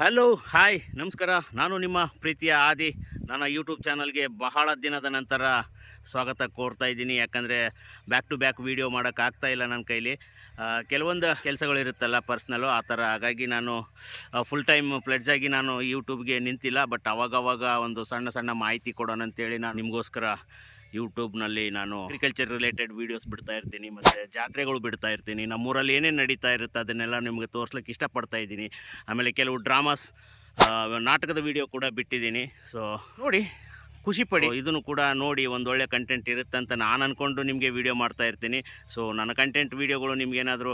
Hello hi ನಮಸ್ಕಾರ. ನಾನು ನಿಮ್ಮ ಪ್ರೀತಿಯ ಆದಿ. ನನ್ನ ಯೂಟ್ಯೂಬ್ ಚಾನಲ್ಗೆ ಬಹಳ ದಿನದ ನಂತರ ಸ್ವಾಗತ ಕೋರ್ತಾ ಇದ್ದೀನಿ. ಯಾಕಂದರೆ ಬ್ಯಾಕ್ ಟು ಬ್ಯಾಕ್ ವೀಡಿಯೋ ಮಾಡೋಕ್ಕಾಗ್ತಾ ಇಲ್ಲ ನನ್ನ ಕೈಲಿ. ಕೆಲವೊಂದು ಕೆಲಸಗಳಿರುತ್ತಲ್ಲ ಪರ್ಸ್ನಲ್ಲು ಆ ಥರ. ಹಾಗಾಗಿ ನಾನು ಫುಲ್ ಟೈಮ್ ಪ್ಲೆಡ್ಜಾಗಿ ನಾನು ಯೂಟ್ಯೂಬ್ಗೆ ನಿಂತಿಲ್ಲ. ಬಟ್ ಅವಾಗವಾಗ ಒಂದು ಸಣ್ಣ ಸಣ್ಣ ಮಾಹಿತಿ ಕೊಡೋಣ ಅಂತೇಳಿ ನಾನು ನಿಮಗೋಸ್ಕರ ಯೂಟ್ಯೂಬ್ನಲ್ಲಿ ನಾನು ಅಗ್ರಿಕಲ್ಚರ್ ರಿಲೇಟೆಡ್ ವೀಡಿಯೋಸ್ ಬಿಡ್ತಾ ಇರ್ತೀನಿ, ಮತ್ತು ಜಾತ್ರೆಗಳು ಬಿಡ್ತಾ ಇರ್ತೀನಿ. ನಮ್ಮೂರಲ್ಲಿ ಏನೇನು ನಡೀತಾ ಇರುತ್ತೆ ಅದನ್ನೆಲ್ಲ ನಿಮಗೆ ತೋರಿಸ್ಲಿಕ್ಕೆ ಇಷ್ಟಪಡ್ತಾ ಇದ್ದೀನಿ. ಆಮೇಲೆ ಕೆಲವು ಡ್ರಾಮಾಸ್ ನಾಟಕದ ವಿಡಿಯೋ ಕೂಡ ಬಿಟ್ಟಿದ್ದೀನಿ. ಸೊ ನೋಡಿ ಖುಷಿ ಪಡಿ ಇದನ್ನು ಕೂಡ ನೋಡಿ ಒಂದು ಒಳ್ಳೆ ಕಂಟೆಂಟ್ ಇರುತ್ತೆ ಅಂತ ನಾನು ಅಂದ್ಕೊಂಡು ನಿಮಗೆ ವಿಡಿಯೋ ಮಾಡ್ತಾ ಇರ್ತೀನಿ. ಸೊ, ನನ್ನ ಕಂಟೆಂಟ್ ವೀಡಿಯೋಗಳು ನಿಮ್ಗೇನಾದರೂ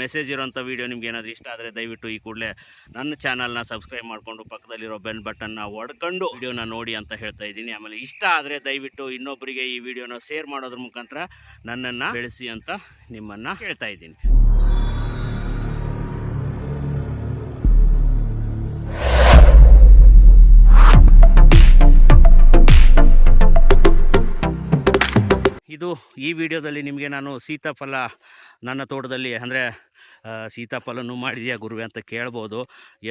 ಮೆಸೇಜ್ ಇರೋಂಥ ವೀಡಿಯೋ ನಿಮ್ಗೆ ಏನಾದರೂ ಇಷ್ಟ ಆದರೆ ದಯವಿಟ್ಟು ಈ ಕೂಡಲೇ ನನ್ನ ಚಾನಲ್ನ ಸಬ್ಸ್ಕ್ರೈಬ್ ಮಾಡಿಕೊಂಡು ಪಕ್ಕದಲ್ಲಿರೋ ಬೆಲ್ ಬಟನ್ನ ಒಡ್ಕೊಂಡು ವಿಡಿಯೋನ ನೋಡಿ ಅಂತ ಹೇಳ್ತಾ ಇದ್ದೀನಿ. ಆಮೇಲೆ ಇಷ್ಟ ಆದರೆ ದಯವಿಟ್ಟು ಇನ್ನೊಬ್ಬರಿಗೆ ಈ ವಿಡಿಯೋನ ಶೇರ್ ಮಾಡೋದ್ರ ಮುಖಾಂತರ ನನ್ನನ್ನು ಬೆಳೆಸಿ ಅಂತ ನಿಮ್ಮನ್ನು ಹೇಳ್ತಾ ಇದ್ದೀನಿ. ಇದು ಈ ವಿಡಿಯೋದಲ್ಲಿ ನಿಮಗೆ ನಾನು ಸೀತಾಫಲ ನನ್ನ ತೋಟದಲ್ಲಿ ಅಂದರೆ ಸೀತಾಫಲನೂ ಮಾಡಿದೆಯಾ ಗುರುವೆ ಅಂತ ಕೇಳ್ಬೋದು.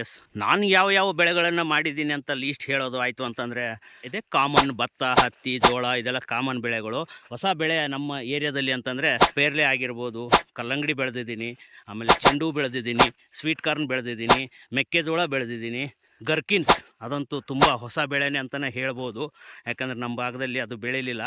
ಎಸ್, ನಾನು ಯಾವ ಯಾವ ಬೆಳೆಗಳನ್ನು ಮಾಡಿದ್ದೀನಿ ಅಂತ ಲೀಸ್ಟ್ ಹೇಳೋದು ಆಯಿತು ಅಂತಂದರೆ, ಇದೇ ಕಾಮನ್ ಭತ್ತ, ಹತ್ತಿ, ಜೋಳ, ಇದೆಲ್ಲ ಕಾಮನ್ ಬೆಳೆಗಳು. ಹೊಸ ಬೆಳೆ ನಮ್ಮ ಏರಿಯಾದಲ್ಲಿ ಅಂತಂದರೆ ಪೇರ್ಲೆ ಆಗಿರ್ಬೋದು, ಕಲ್ಲಂಗಡಿ ಬೆಳೆದಿದ್ದೀನಿ, ಆಮೇಲೆ ಚೆಂಡು ಬೆಳೆದಿದ್ದೀನಿ ಸ್ವೀಟ್ ಕಾರ್ನ್ ಬೆಳೆದಿದ್ದೀನಿ, ಮೆಕ್ಕೆಜೋಳ ಬೆಳೆದಿದ್ದೀನಿ ಗರ್ಕಿನ್ಸ್. ಅದಂತೂ ತುಂಬ ಹೊಸ ಬೆಳೆನೇ ಅಂತಲೇ ಹೇಳ್ಬೋದು. ಯಾಕಂದರೆ ನಮ್ಮ ಭಾಗದಲ್ಲಿ ಅದು ಬೆಳೀಲಿಲ್ಲ.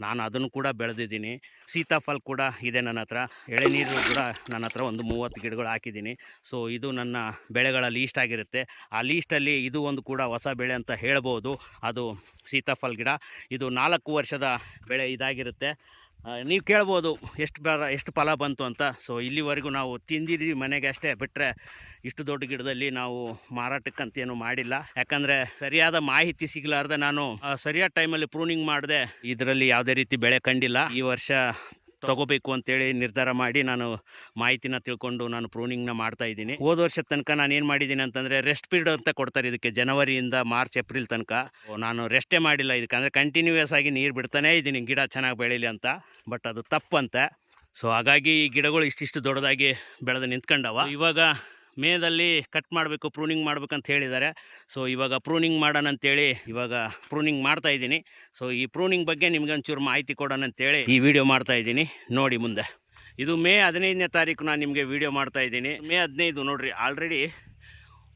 ನಾನು ಅದನ್ನು ಕೂಡ ಬೆಳೆದಿದ್ದೀನಿ. ಸೀತಾಫಲ್ ಕೂಡ ಇದೆ ನನ್ನ ಹತ್ರ. ಎಳೆನೀರು ಕೂಡ ನನ್ನ ಹತ್ರ ಒಂದು ಮೂವತ್ತು ಗಿಡಗಳು ಹಾಕಿದ್ದೀನಿ. ಸೊ, ಇದು ನನ್ನ ಬೆಳೆಗಳ ಲೀಸ್ಟ್ ಆಗಿರುತ್ತೆ. ಆ ಲೀಸ್ಟಲ್ಲಿ ಇದು ಒಂದು ಕೂಡ ಹೊಸ ಬೆಳೆ ಅಂತ ಹೇಳ್ಬೋದು. ಅದು ಸೀತಾಫಲ್ ಗಿಡ. ಇದು ನಾಲ್ಕು ವರ್ಷದ ಬೆಳೆ ಇದಾಗಿರುತ್ತೆ. ನೀವು ಕೇಳ್ಬೋದು ಎಷ್ಟು ಬರ, ಎಷ್ಟು ಫಲ ಬಂತು ಅಂತ. ಸೊ ಇಲ್ಲಿವರೆಗೂ ನಾವು ತಿಂದಿದ್ದೀವಿ ಮನೆಗೆ ಅಷ್ಟೇ. ಬಿಟ್ಟರೆ ಇಷ್ಟು ದೊಡ್ಡ ಗಿಡದಲ್ಲಿ ನಾವು ಮಾರಾಟಕ್ಕಂತೇನು ಮಾಡಿಲ್ಲ. ಯಾಕಂದರೆ ಸರಿಯಾದ ಮಾಹಿತಿ ಸಿಗಲಾರ್ದೆ ನಾನು ಸರಿಯಾದ ಟೈಮಲ್ಲಿ ಪ್ರೂನಿಂಗ್ ಮಾಡಿದೆ. ಇದರಲ್ಲಿ ಯಾವುದೇ ರೀತಿ ಬೆಳೆ ಕಂಡಿಲ್ಲ. ಈ ವರ್ಷ ತಗೋಬೇಕು ಅಂತೇಳಿ ನಿರ್ಧಾರ ಮಾಡಿ ನಾನು ಮಾಹಿತಿನ ತಿಳ್ಕೊಂಡು ನಾನು ಪ್ರೂನಿಂಗ್ನ ಮಾಡ್ತಾ ಇದ್ದೀನಿ. ಹೋದ ವರ್ಷದ ತನಕ ನಾನು ಏನು ಮಾಡಿದ್ದೀನಿ ಅಂತಂದರೆ ರೆಸ್ಟ್ ಪೀರಿಯಡ್ ಅಂತ ಕೊಡ್ತಾರೆ ಇದಕ್ಕೆ ಜನವರಿಯಿಂದ ಮಾರ್ಚ್ ಏಪ್ರಿಲ್ ತನಕ. ನಾನು ರೆಸ್ಟೇ ಮಾಡಿಲ್ಲ ಇದಕ್ಕೆ. ಅಂದರೆ ಕಂಟಿನ್ಯೂಯಸ್ ಆಗಿ ನೀರು ಬಿಡ್ತಾನೇ ಇದ್ದೀನಿ. ಗಿಡ ಚೆನ್ನಾಗಿ ಬೆಳೀಲಿ ಅಂತ. ಬಟ್ ಅದು ತಪ್ಪಂತೆ. ಸೊ ಹಾಗಾಗಿ ಈ ಗಿಡಗಳು ಇಷ್ಟಿಷ್ಟು ದೊಡ್ಡದಾಗಿ ಬೆಳೆದು ನಿಂತ್ಕೊಂಡವ. ಇವಾಗ ಮೇದಲ್ಲಿ ಕಟ್ ಮಾಡಬೇಕು, ಪ್ರೂನಿಂಗ್ ಮಾಡ್ಬೇಕಂತ ಹೇಳಿದ್ದಾರೆ. ಸೊ, ಇವಾಗ ಪ್ರೂನಿಂಗ್ ಮಾಡೋಣ ಅಂತೇಳಿ ಇವಾಗ ಪ್ರೂನಿಂಗ್ ಮಾಡ್ತಾ ಇದ್ದೀನಿ. ಸೊ, ಈ ಪ್ರೂನಿಂಗ್ ಬಗ್ಗೆ ನಿಮ್ಗೆ ಒಂಚೂರು ಮಾಹಿತಿ ಕೊಡೋಣ ಅಂತೇಳಿ ಈ ವಿಡಿಯೋ ಮಾಡ್ತಾ ಇದ್ದೀನಿ. ನೋಡಿ ಮುಂದೆ. ಇದು ಮೇ ಹದಿನೈದನೇ ತಾರೀಕು ನಾನು ನಿಮಗೆ ವಿಡಿಯೋ ಮಾಡ್ತಾ ಇದ್ದೀನಿ. ಮೇ ಹದಿನೈದು ನೋಡಿರಿ ಆಲ್ರೆಡಿ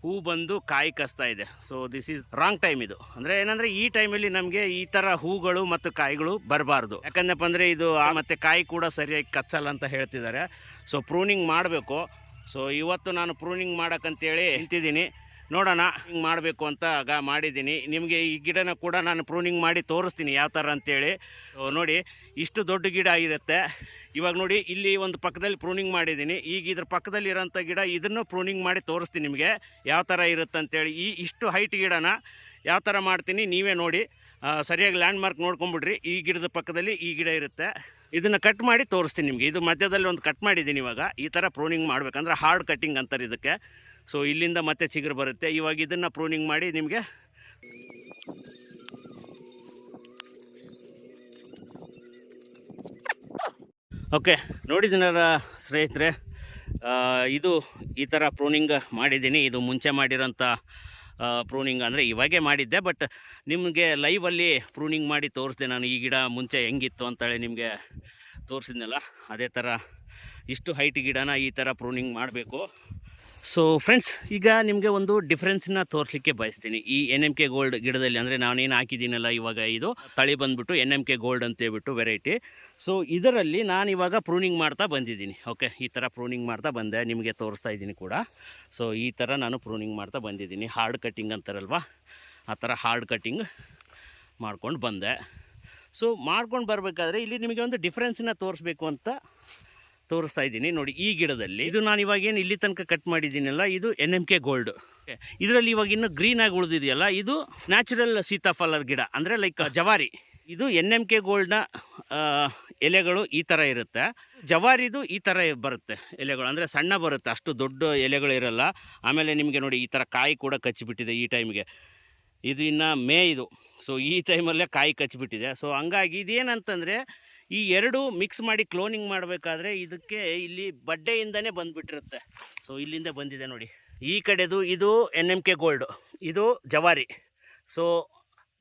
ಹೂ ಬಂದು ಕಾಯಿ ಕಸ್ತಾ ಇದೆ. So this is wrong time ಇದು. ಅಂದರೆ ಏನಂದರೆ ಈ ಟೈಮಲ್ಲಿ ನಮಗೆ ಈ ಥರ ಹೂಗಳು ಮತ್ತು ಕಾಯಿಗಳು ಬರಬಾರ್ದು. ಯಾಕಂದಪ್ಪ ಅಂದರೆ ಇದು ಮತ್ತೆ ಕಾಯಿ ಕೂಡ ಸರಿಯಾಗಿ ಕಚ್ಚಲ್ಲ ಅಂತ ಹೇಳ್ತಿದ್ದಾರೆ. ಸೊ, ಪ್ರೂನಿಂಗ್ ಮಾಡಬೇಕು. ಸೊ ಇವತ್ತು ನಾನು ಪ್ರೂನಿಂಗ್ ಮಾಡೋಕ್ಕಂತೇಳಿ ನಿಂತಿದ್ದೀನಿ. ನೋಡೋಣ ಹಿಂಗೆ ಮಾಡಬೇಕು ಅಂತ ಆಗ ಮಾಡಿದ್ದೀನಿ. ನಿಮಗೆ ಈ ಗಿಡನ ಕೂಡ ನಾನು ಪ್ರೂನಿಂಗ್ ಮಾಡಿ ತೋರಿಸ್ತೀನಿ ಯಾವ ಥರ ಅಂತೇಳಿ. ನೋಡಿ, ಇಷ್ಟು ದೊಡ್ಡ ಗಿಡ ಆಗಿರುತ್ತೆ ಇವಾಗ ನೋಡಿ, ಇಲ್ಲಿ ಒಂದು ಪಕ್ಕದಲ್ಲಿ ಪ್ರೂನಿಂಗ್ ಮಾಡಿದ್ದೀನಿ. ಈಗ ಇದ್ರ ಪಕ್ಕದಲ್ಲಿ ಇರೋಂಥ ಗಿಡ ಇದನ್ನು ಪ್ರೂನಿಂಗ್ ಮಾಡಿ ತೋರಿಸ್ತೀನಿ ನಿಮಗೆ ಯಾವ ಥರ ಇರುತ್ತೆ ಅಂತೇಳಿ ಈ ಇಷ್ಟು ಹೈಟ್ ಗಿಡನ ಯಾವ ಥರ ಮಾಡ್ತೀನಿ ನೀವೇ ನೋಡಿ. ಸರಿಯಾಗಿ ಲ್ಯಾಂಡ್ ಮಾರ್ಕ್ ನೋಡ್ಕೊಂಬಿಡ್ರಿ ಈ ಗಿಡದ ಪಕ್ಕದಲ್ಲಿ ಈ ಗಿಡ ಇರುತ್ತೆ. ಇದನ್ನು ಕಟ್ ಮಾಡಿ ತೋರಿಸ್ತೀನಿ ನಿಮಗೆ. ಇದು ಮಧ್ಯದಲ್ಲಿ ಒಂದು ಕಟ್ ಮಾಡಿದ್ದೀನಿ ಇವಾಗ. ಈ ಥರ ಪ್ರೂನಿಂಗ್ ಮಾಡಬೇಕಂದ್ರೆ ಹಾರ್ಡ್ ಕಟ್ಟಿಂಗ್ ಅಂತಾರೆ ಇದಕ್ಕೆ. ಸೊ ಇಲ್ಲಿಂದ ಮತ್ತೆ ಚಿಗುರು ಬರುತ್ತೆ. ಇವಾಗ ಇದನ್ನು ಪ್ರೂನಿಂಗ್ ಮಾಡಿ ನಿಮಗೆ ಓಕೆ ನೋಡಿದ್ದೀನಲ್ಲ ಸ್ನೇಹಿತರೆ. ಇದು ಈ ಥರ ಪ್ರೂನಿಂಗ್ ಮಾಡಿದ್ದೀನಿ. ಇದು ಮುಂಚೆ ಮಾಡಿರೋಂಥ ಪ್ರೂನಿಂಗ್ ಅಂದರೆ ಇವಾಗೇ ಮಾಡಿದ್ದೆ ಬಟ್ ನಿಮಗೆ ಲೈವಲ್ಲಿ ಪ್ರೂನಿಂಗ್ ಮಾಡಿ ತೋರಿಸ್ದೆ ನಾನು. ಈ ಗಿಡ ಮುಂಚೆ ಹೆಂಗಿತ್ತು ಅಂತೇಳಿ ನಿಮಗೆ ತೋರಿಸಿದ್ನಲ್ಲ, ಅದೇ ಥರ ಇಷ್ಟು ಹೈಟ್ ಗಿಡನ ಈ ಥರ ಪ್ರೂನಿಂಗ್ ಮಾಡಬೇಕು. ಸೊ ಫ್ರೆಂಡ್ಸ್ ಈಗ ನಿಮಗೆ ಒಂದು ಡಿಫ್ರೆನ್ಸ್ನ ತೋರಿಸ್ಲಿಕ್ಕೆ ಬಯಸ್ತೀನಿ. ಈ ಎನ್ ಎಂ ಕೆ ಗೋಲ್ಡ್ ಗಿಡದಲ್ಲಿ ಅಂದರೆ ನಾನೇನು ಹಾಕಿದ್ದೀನಲ್ಲ ಇವಾಗ ಇದು, ತಳಿ ಬಂದುಬಿಟ್ಟು ಎನ್ ಎಂ ಕೆ ಗೋಲ್ಡ್ ಅಂತೇಳ್ಬಿಟ್ಟು ವೆರೈಟಿ ಸೊ ಇದರಲ್ಲಿ ನಾನು ಇವಾಗ ಪ್ರೂನಿಂಗ್ ಮಾಡ್ತಾ ಬಂದಿದ್ದೀನಿ. ಓಕೆ ಈ ಥರ ಪ್ರೂನಿಂಗ್ ಮಾಡ್ತಾ ಬಂದೆ. ನಿಮಗೆ ತೋರಿಸ್ತಾ ಇದ್ದೀನಿ ಕೂಡ. ಸೊ ಈ ಥರ ನಾನು ಪ್ರೂನಿಂಗ್ ಮಾಡ್ತಾ ಬಂದಿದ್ದೀನಿ. ಹಾರ್ಡ್ ಕಟ್ಟಿಂಗ್ ಅಂತಾರಲ್ವ? ಆ ಥರ ಹಾರ್ಡ್ ಕಟ್ಟಿಂಗ್ ಮಾಡ್ಕೊಂಡು ಬಂದೆ. ಸೊ ಮಾಡ್ಕೊಂಡು ಬರಬೇಕಾದ್ರೆ ಇಲ್ಲಿ ನಿಮಗೆ ಒಂದು ಡಿಫ್ರೆನ್ಸನ್ನ ತೋರಿಸ್ಬೇಕು ಅಂತ ತೋರಿಸ್ತಾ ಇದ್ದೀನಿ. ನೋಡಿ ಈ ಗಿಡದಲ್ಲಿ ಇದು ನಾನು ಇವಾಗ ಏನು ಇಲ್ಲಿ ತನಕ ಕಟ್ ಮಾಡಿದ್ದೀನಲ್ಲ ಇದು ಎನ್ ಎಂ ಕೆ ಗೋಲ್ಡ್ ಇದರಲ್ಲಿ ಇವಾಗ ಇನ್ನು ಗ್ರೀನ್ ಆಗಿ ಉಳಿದಿದೆಯಲ್ಲ ಇದು ನ್ಯಾಚುರಲ್ ಸೀತಾಫಲರ್ ಗಿಡ ಅಂದರೆ ಲೈಕ್ ಜವಾರಿ. ಇದು ಎನ್ ಎಂ ಕೆ ಗೋಲ್ಡ್ನ ಎಲೆಗಳು ಈ ಥರ ಇರುತ್ತೆ. ಜವಾರಿದು ಈ ಥರ ಬರುತ್ತೆ ಎಲೆಗಳು ಅಂದರೆ ಸಣ್ಣ ಬರುತ್ತೆ ಅಷ್ಟು ದೊಡ್ಡ ಎಲೆಗಳು ಇರಲ್ಲ. ಆಮೇಲೆ ನಿಮಗೆ ನೋಡಿ ಈ ಥರ ಕಾಯಿ ಕೂಡ ಕಚ್ಚಿಬಿಟ್ಟಿದೆ ಈ ಟೈಮ್ಗೆ ಇದು ಇನ್ನು ಮೇ ಇದು. ಸೊ ಈ ಟೈಮಲ್ಲೇ ಕಾಯಿ ಕಚ್ಚಿಬಿಟ್ಟಿದೆ. ಸೊ ಹಂಗಾಗಿ ಇದೇನಂತಂದರೆ ಈ ಎರಡು ಮಿಕ್ಸ್ ಮಾಡಿ ಕ್ಲೋನಿಂಗ್ ಮಾಡಬೇಕಾದ್ರೆ ಇದಕ್ಕೆ ಇಲ್ಲಿ ಬಡ್ಡೆಯಿಂದನೇ ಬಂದುಬಿಟ್ಟಿರುತ್ತೆ. ಸೊ ಇಲ್ಲಿಂದ ಬಂದಿದೆ ನೋಡಿ. ಈ ಕಡೆದು ಇದು ಎನ್ ಎಂ ಕೆ ಗೋಲ್ಡು ಇದು ಜವಾರಿ. ಸೊ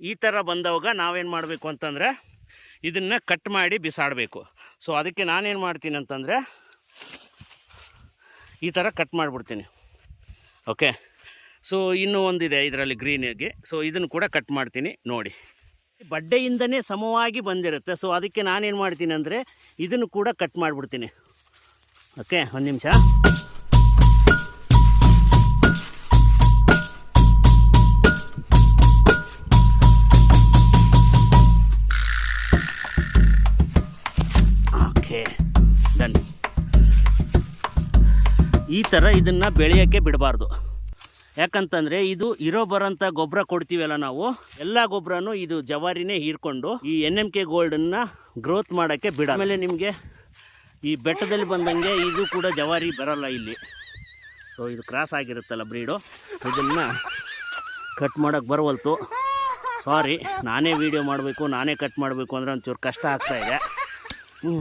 ಈ ಥರ ಬಂದವಾಗ ನಾವೇನು ಮಾಡಬೇಕು ಅಂತಂದರೆ ಇದನ್ನು ಕಟ್ ಮಾಡಿ ಬಿಸಾಡಬೇಕು. ಸೊ ಅದಕ್ಕೆ ನಾನೇನು ಮಾಡ್ತೀನಿ ಅಂತಂದರೆ ಈ ಥರ ಕಟ್ ಮಾಡಿಬಿಡ್ತೀನಿ. ಓಕೆ ಸೊ ಇನ್ನೂ ಒಂದಿದೆ ಇದರಲ್ಲಿ ಗ್ರೀನಿಗೆ ಸೊ ಇದನ್ನು ಕೂಡ ಕಟ್ ಮಾಡ್ತೀನಿ ನೋಡಿ. ಬಡ್ಡೆಯಿಂದನೇ ಸಮವಾಗಿ ಬಂದಿರುತ್ತೆ. ಸೊ ಅದಕ್ಕೆ ನಾನೇನು ಮಾಡ್ತೀನಿ ಅಂದರೆ ಇದನ್ನು ಕೂಡ ಕಟ್ ಮಾಡಿಬಿಡ್ತೀನಿ. ಓಕೆ ಒಂದು ನಿಮಿಷ. ಓಕೆ ಡನ್ ಈ ಥರ ಇದನ್ನು ಬೆಳೆಯೋಕ್ಕೆ ಬಿಡಬಾರ್ದು. ಯಾಕಂತಂದರೆ ಇದು ಇರೋ ಬರೋಂಥ ಗೊಬ್ಬರ ಕೊಡ್ತೀವಲ್ಲ ನಾವು, ಎಲ್ಲ ಗೊಬ್ಬರನೂ ಇದು ಜವಾರಿನೇ ಹೀರ್ಕೊಂಡು ಈ ಎನ್ ಎಂ ಕೆ ಗೋಲ್ಡನ್ನು ಗ್ರೋತ್ ಮಾಡೋಕ್ಕೆ ಬಿಡ. ಆಮೇಲೆ ನಿಮಗೆ ಈ ಬೆಟ್ಟದಲ್ಲಿ ಬಂದಂಗೆ ಇದು ಕೂಡ ಜವಾರಿ ಬರಲ್ಲ ಇಲ್ಲಿ. ಸೊ ಇದು ಕ್ರಾಸ್ ಆಗಿರುತ್ತಲ್ಲ ಬ್ರೀಡು. ಇದನ್ನು ಕಟ್ ಮಾಡೋಕ್ಕೆ ಬರವಲ್ತು. ಸಾರಿ ನಾನೇ ವೀಡಿಯೋ ಮಾಡಬೇಕು, ನಾನೇ ಕಟ್ ಮಾಡಬೇಕು ಅಂದರೆ ಒಂಚೂರು ಕಷ್ಟ ಆಗ್ತಾಯಿದೆ ಹ್ಞೂ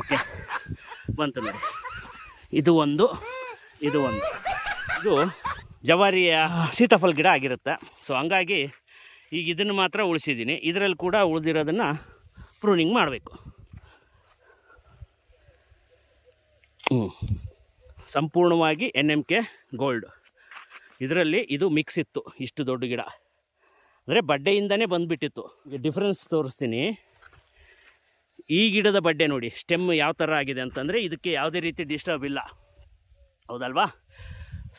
ಓಕೆ ಬಂತು ನೋಡಿ. ಇದು ಒಂದು ಇದು ಒಂದು. ಇದು ಜವಾರಿಯ ಸೀತಾಫಲ ಗಿಡ ಆಗಿರುತ್ತೆ. ಸೊ ಹಂಗಾಗಿ ಈಗ ಇದನ್ನು ಮಾತ್ರ ಉಳಿಸಿದ್ದೀನಿ. ಇದರಲ್ಲಿ ಕೂಡ ಉಳಿದಿರೋದನ್ನು ಪ್ರೂನಿಂಗ್ ಮಾಡಬೇಕು. ಸಂಪೂರ್ಣವಾಗಿ ಎನ್ ಎಂ ಕೆ ಗೋಲ್ಡ್ ಇದರಲ್ಲಿ ಇದು ಮಿಕ್ಸ್ ಇತ್ತು, ಇಷ್ಟು ದೊಡ್ಡ ಗಿಡ. ಅಂದರೆ ಬಡ್ಡೆಯಿಂದನೇ ಬಂದುಬಿಟ್ಟಿತ್ತು. ಈಗ ಡಿಫ್ರೆನ್ಸ್ ತೋರಿಸ್ತೀನಿ. ಈ ಗಿಡದ ಬಡ್ಡೆ ನೋಡಿ ಸ್ಟೆಮ್ ಯಾವ ಥರ ಆಗಿದೆ ಅಂತಂದರೆ ಇದಕ್ಕೆ ಯಾವುದೇ ರೀತಿ ಡಿಸ್ಟರ್ಬ್ ಇಲ್ಲ. ಹೌದಲ್ವಾ?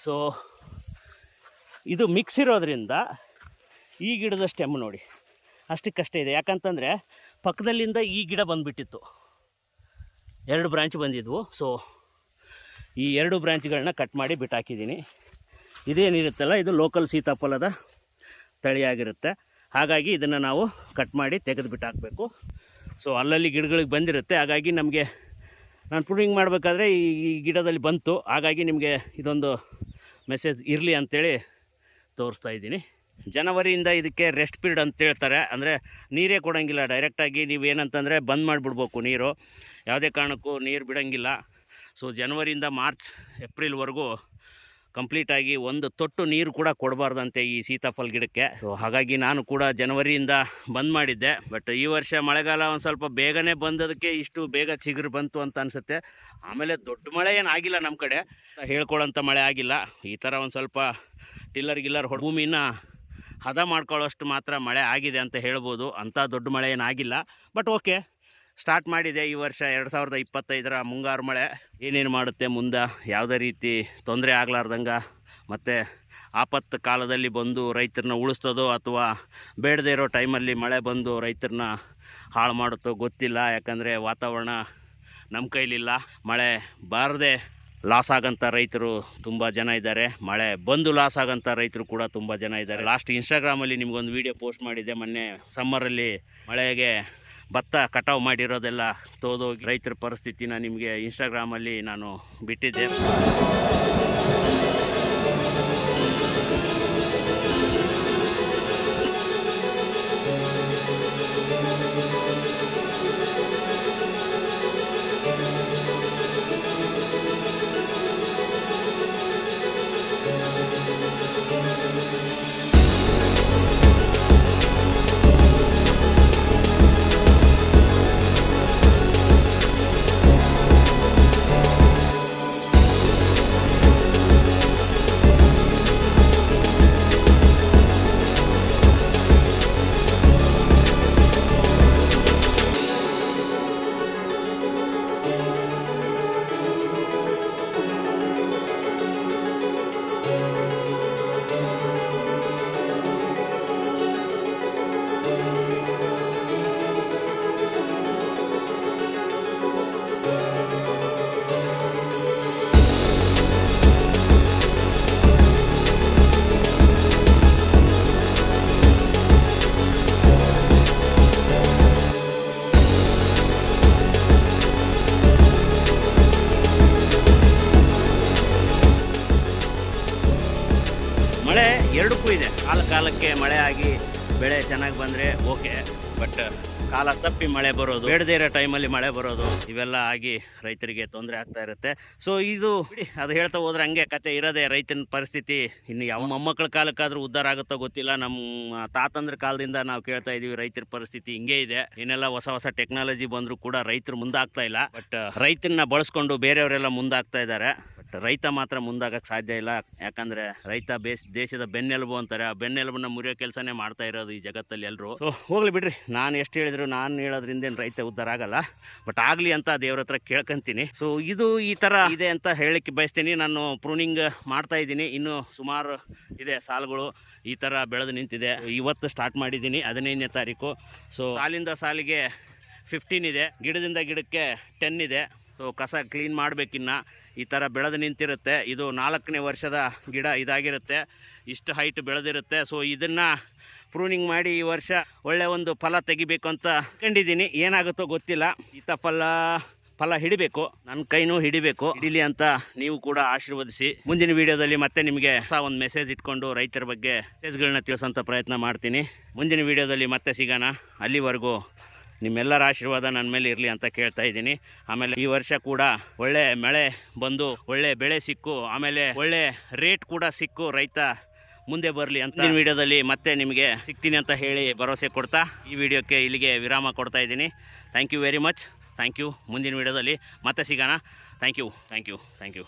ಸೊ ಇದು ಮಿಕ್ಸ್ ಇರೋದ್ರಿಂದ ಈ ಗಿಡದ ಸ್ಟೆಮ್ ನೋಡಿ. ಅಷ್ಟಕ್ಕಷ್ಟೇ ಇದೆ. ಯಾಕಂತಂದರೆ ಪಕ್ಕದಲ್ಲಿಂದ ಈ ಗಿಡ ಬಂದುಬಿಟ್ಟಿತ್ತು. ಎರಡು ಬ್ರಾಂಚ್ ಬಂದಿದ್ವು. ಸೊ ಈ ಎರಡು ಬ್ರಾಂಚ್ಗಳನ್ನ ಕಟ್ ಮಾಡಿ ಬಿಟ್ಟಾಕಿದ್ದೀನಿ ಇದೇನಿರುತ್ತಲ್ಲ, ಇದು ಲೋಕಲ್ ಸೀತಾಫಲದ ತಳಿಯಾಗಿರುತ್ತೆ. ಹಾಗಾಗಿ ಇದನ್ನು ನಾವು ಕಟ್ ಮಾಡಿ ತೆಗೆದು ಬಿಟ್ಟು ಹಾಕಬೇಕು. ಸೊ ಅಲ್ಲಲ್ಲಿ ಗಿಡಗಳಿಗೆ ಬಂದಿರುತ್ತೆ. ಹಾಗಾಗಿ ನಮಗೆ, ನಾನು ಪ್ರೂನಿಂಗ್ ಮಾಡಬೇಕಾದ್ರೆ ಈ ಗಿಡದಲ್ಲಿ ಬಂತು. ಹಾಗಾಗಿ ನಿಮಗೆ ಇದೊಂದು ಮೆಸೇಜ್ ಇರಲಿ ಅಂಥೇಳಿ ತೋರಿಸ್ತಾ ಇದ್ದೀನಿ. ಜನವರಿಯಿಂದ ಇದಕ್ಕೆ ರೆಸ್ಟ್ ಪೀರಿಯಡ್ ಅಂತ ಹೇಳ್ತಾರೆ. ಅಂದರೆ ನೀರೇ ಕೊಡೋಂಗಿಲ್ಲ. ಡೈರೆಕ್ಟಾಗಿ ನೀವು ಏನಂತಂದರೆ ಬಂದ್ ಮಾಡಿಬಿಡ್ಬೇಕು ನೀರು. ಯಾವುದೇ ಕಾರಣಕ್ಕೂ ನೀರು ಬಿಡೋಂಗಿಲ್ಲ. ಸೊ ಜನವರಿಯಿಂದ ಮಾರ್ಚ್, ಏಪ್ರಿಲ್ವರೆಗೂ ಕಂಪ್ಲೀಟಾಗಿ ಒಂದು ತೊಟ್ಟು ನೀರು ಕೂಡ ಕೊಡಬಾರ್ದಂತೆ ಈ ಸೀತಾಫಲ ಗಿಡಕ್ಕೆ. ಸೊ ಹಾಗಾಗಿ ನಾನು ಕೂಡ ಜನವರಿಯಿಂದ ಬಂದ್ ಮಾಡಿದ್ದೆ. ಬಟ್ ಈ ವರ್ಷ ಮಳೆಗಾಲ ಒಂದು ಸ್ವಲ್ಪ ಬೇಗನೆ ಬಂದದಕ್ಕೆ ಇಷ್ಟು ಬೇಗ ಚಿಗುರು ಬಂತು ಅಂತ ಅನ್ಸುತ್ತೆ. ಆಮೇಲೆ ದೊಡ್ಡ ಮಳೆ ಏನಾಗಿಲ್ಲ ನಮ್ಮ ಕಡೆ. ಹೇಳ್ಕೊಳ್ಳೋಂಥ ಮಳೆ ಆಗಿಲ್ಲ. ಈ ಥರ ಒಂದು ಸ್ವಲ್ಪ ಟಿಲ್ಲರ್ ಗಿಲ್ಲರ್ ಹೊಡ್ ಭೂಮಿನ ಹದ ಮಾಡ್ಕೊಳ್ಳೋಷ್ಟು ಮಾತ್ರ ಮಳೆ ಆಗಿದೆ ಅಂತ ಹೇಳ್ಬೋದು. ಅಂಥ ದೊಡ್ಡ ಮಳೆ ಏನಾಗಿಲ್ಲ ಬಟ್ ಓಕೆ ಸ್ಟಾರ್ಟ್ ಮಾಡಿದೆ ಈ ವರ್ಷ ಎರಡು ಸಾವಿರದ ಇಪ್ಪತ್ತೈದರ ಮುಂಗಾರು ಮಳೆ. ಏನೇನು ಮಾಡುತ್ತೆ ಮುಂದೆ? ಯಾವುದೇ ರೀತಿ ತೊಂದರೆ ಆಗ್ಲಾರ್ದಂಗೆ ಮತ್ತು ಆಪತ್ತು ಕಾಲದಲ್ಲಿ ಬಂದು ರೈತರನ್ನ ಉಳಿಸ್ತದೋ ಅಥವಾ ಬೇಡದೇ ಇರೋ ಟೈಮಲ್ಲಿ ಮಳೆ ಬಂದು ರೈತರನ್ನ ಹಾಳು ಮಾಡುತ್ತೋ ಗೊತ್ತಿಲ್ಲ. ಯಾಕಂದರೆ ವಾತಾವರಣ ನಮ್ಮ ಕೈಲಿಲ್ಲ. ಮಳೆ ಬಾರದೆ ಲಾಸ್ ಆಗಂಥ ರೈತರು ತುಂಬ ಜನ ಇದ್ದಾರೆ. ಮಳೆ ಬಂದು ಲಾಸ್ ಆಗಂಥ ರೈತರು ಕೂಡ ತುಂಬ ಜನ ಇದ್ದಾರೆ. ಲಾಸ್ಟ್ ಇನ್ಸ್ಟಾಗ್ರಾಮಲ್ಲಿ ನಿಮಗೊಂದು ವೀಡಿಯೋ ಪೋಸ್ಟ್ ಮಾಡಿದ್ದೆ. ಮೊನ್ನೆ ಸಮ್ಮರಲ್ಲಿ ಮಳೆಗೆ ಭತ್ತ ಕಟಾವು ಮಾಡಿರೋದೆಲ್ಲ ತೋದೋಗಿ ರೈತರ ಪರಿಸ್ಥಿತಿನ ನಿಮಗೆ ಇನ್ಸ್ಟಾಗ್ರಾಮಲ್ಲಿ ನಾನು ಬಿಟ್ಟಿದ್ದೆ. ಎರಡಕ್ಕೂ ಇದೆ. ಕಾಲ ಕಾಲಕ್ಕೆ ಮಳೆ ಆಗಿ ಬೆಳೆ ಚೆನ್ನಾಗಿ ಬಂದರೆ ಓಕೆ. ಬಟ್ ಕಾಲ ತಪ್ಪಿ ಮಳೆ ಬರೋದು, ಬೇಡದೇ ಇರೋ ಟೈಮಲ್ಲಿ ಮಳೆ ಬರೋದು, ಇವೆಲ್ಲ ಆಗಿ ರೈತರಿಗೆ ತೊಂದರೆ ಆಗ್ತಾ ಇರುತ್ತೆ. ಸೊ ಇದು ಅದು ಹೇಳ್ತಾ ಹೋದ್ರೆ ಹಂಗೆ ಕತೆ ಇರೋದೆ ರೈತನ ಪರಿಸ್ಥಿತಿ. ಇನ್ನು ಯಾವ ಮೊಮ್ಮಕ್ಕಳ ಕಾಲಕ್ಕಾದ್ರೂ ಉದ್ಧಾರ ಆಗುತ್ತೋ ಗೊತ್ತಿಲ್ಲ. ನಮ್ಮ ತಾತಂದ್ರ ಕಾಲದಿಂದ ನಾವು ಕೇಳ್ತಾ ಇದೀವಿ ರೈತರ ಪರಿಸ್ಥಿತಿ ಹಿಂಗೆ ಇದೆ. ಏನೆಲ್ಲ ಹೊಸ ಹೊಸ ಟೆಕ್ನಾಲಜಿ ಬಂದರೂ ಕೂಡ ರೈತರು ಮುಂದಾಗ್ತಾ ಇಲ್ಲ. ಬಟ್ ರೈತನ್ನ ಬಳಸ್ಕೊಂಡು ಬೇರೆಯವರೆಲ್ಲ ಮುಂದಾಗ್ತಾ ಇದ್ದಾರೆ. ರೈತ ಮಾತ್ರ ಮುಂದಾಗಕ್ಕೆ ಸಾಧ್ಯ ಇಲ್ಲ. ಯಾಕಂದ್ರೆ ರೈತ ಬೇಸ್, ದೇಶದ ಬೆನ್ನೆಲುಬು ಅಂತಾರೆ. ಆ ಬೆನ್ನೆಲುಬನ್ನ ಮುರಿಯೋ ಕೆಲಸನೇ ಮಾಡ್ತಾ ಇರೋದು ಈ ಜಗತ್ತಲ್ಲಿ ಎಲ್ಲರೂ ಸೊ ಹೋಗ್ಲಿ ಬಿಡ್ರಿ. ನಾನು ಎಷ್ಟು ಹೇಳಿದ್ರು ನಾನು ಹೇಳೋದ್ರಿಂದ ಏನು ರೈತ ಉದ್ಧಾರ ಆಗಲ್ಲ. ಬಟ್ ಆಗಲಿ ಅಂತ ದೇವ್ರ ಹತ್ರ ಕೇಳ್ಕೊಂತೀನಿ. ಸೊ ಇದು ಈ ಥರ ಇದೆ ಅಂತ ಹೇಳಕ್ಕೆ ಬಯಸ್ತೀನಿ. ನಾನು ಪ್ರೂನಿಂಗ್ ಮಾಡ್ತಾ ಇದ್ದೀನಿ. ಇನ್ನು ಸುಮಾರು ಇದೆ ಸಾಲುಗಳು. ಈ ಥರ ಬೆಳೆದು ನಿಂತಿದೆ. ಇವತ್ತು ಸ್ಟಾರ್ಟ್ ಮಾಡಿದ್ದೀನಿ ಹದಿನೈದನೇ ತಾರೀಕು. ಸೊ ಸಾಲಿಂದ ಸಾಲಿಗೆ ಫಿಫ್ಟೀನ್ ಇದೆ. ಗಿಡದಿಂದ ಗಿಡಕ್ಕೆ ಟೆನ್ ಇದೆ. ಸೊ ಕಸ ಕ್ಲೀನ್ ಮಾಡಬೇಕಿನ್ನ. ಈ ಥರ ಬೆಳೆದು ನಿಂತಿರುತ್ತೆ. ಇದು ನಾಲ್ಕನೇ ವರ್ಷದ ಗಿಡ ಇದಾಗಿರುತ್ತೆ. ಇಷ್ಟು ಹೈಟ್ ಬೆಳೆದಿರುತ್ತೆ. ಸೊ ಇದನ್ನು ಪ್ರೂನಿಂಗ್ ಮಾಡಿ ಈ ವರ್ಷ ಒಳ್ಳೆಯ ಒಂದು ಫಲ ತೆಗಿಬೇಕು ಅಂತ ಕಂಡಿದ್ದೀನಿ. ಏನಾಗುತ್ತೋ ಗೊತ್ತಿಲ್ಲ. ಈತ ಫಲ ಫಲ ಹಿಡಿಬೇಕು. ನನ್ನ ಕೈನೂ ಹಿಡಿಬೇಕು. ಹಿಡಿಲಿ ಅಂತ ನೀವು ಕೂಡ ಆಶೀರ್ವದಿಸಿ. ಮುಂದಿನ ವಿಡಿಯೋದಲ್ಲಿ ಮತ್ತೆ ನಿಮಗೆ ಹೊಸ ಒಂದು ಮೆಸೇಜ್ ಇಟ್ಕೊಂಡು ರೈತರ ಬಗ್ಗೆ ಮೆಸೇಜ್ಗಳನ್ನ ತಿಳಿಸೋಂಥ ಪ್ರಯತ್ನ ಮಾಡ್ತೀನಿ. ಮುಂದಿನ ವಿಡಿಯೋದಲ್ಲಿ ಮತ್ತೆ ಸಿಗೋಣ. ಅಲ್ಲಿವರೆಗೂ ನಿಮ್ಮೆಲ್ಲರ ಆಶೀರ್ವಾದ ನನ್ನ ಮೇಲೆ ಇರಲಿ ಅಂತ ಕೇಳ್ತಾ ಇದ್ದೀನಿ. ಆಮೇಲೆ ಈ ವರ್ಷ ಕೂಡ ಒಳ್ಳೆ ಮಳೆ ಬಂದು, ಒಳ್ಳೆ ಬೆಳೆ ಸಿಕ್ಕು, ಆಮೇಲೆ ಒಳ್ಳೆ ರೇಟ್ ಕೂಡ ಸಿಕ್ಕು, ರೈತ ಮುಂದೆ ಬರಲಿ ಅಂತ ಈ ವಿಡಿಯೋದಲ್ಲಿ ಮತ್ತೆ ನಿಮಗೆ ಸಿಗ್ತೀನಿ ಅಂತ ಹೇಳಿ ಭರವಸೆ ಕೊಡ್ತಾ ಈ ವಿಡಿಯೋಕ್ಕೆ ಇಲ್ಲಿಗೆ ವಿರಾಮ ಕೊಡ್ತಾ ಇದ್ದೀನಿ. Thank you very much thank you ಮುಂದಿನ ವಿಡಿಯೋದಲ್ಲಿ ಮತ್ತೆ ಸಿಗೋಣ. Thank you thank you thank you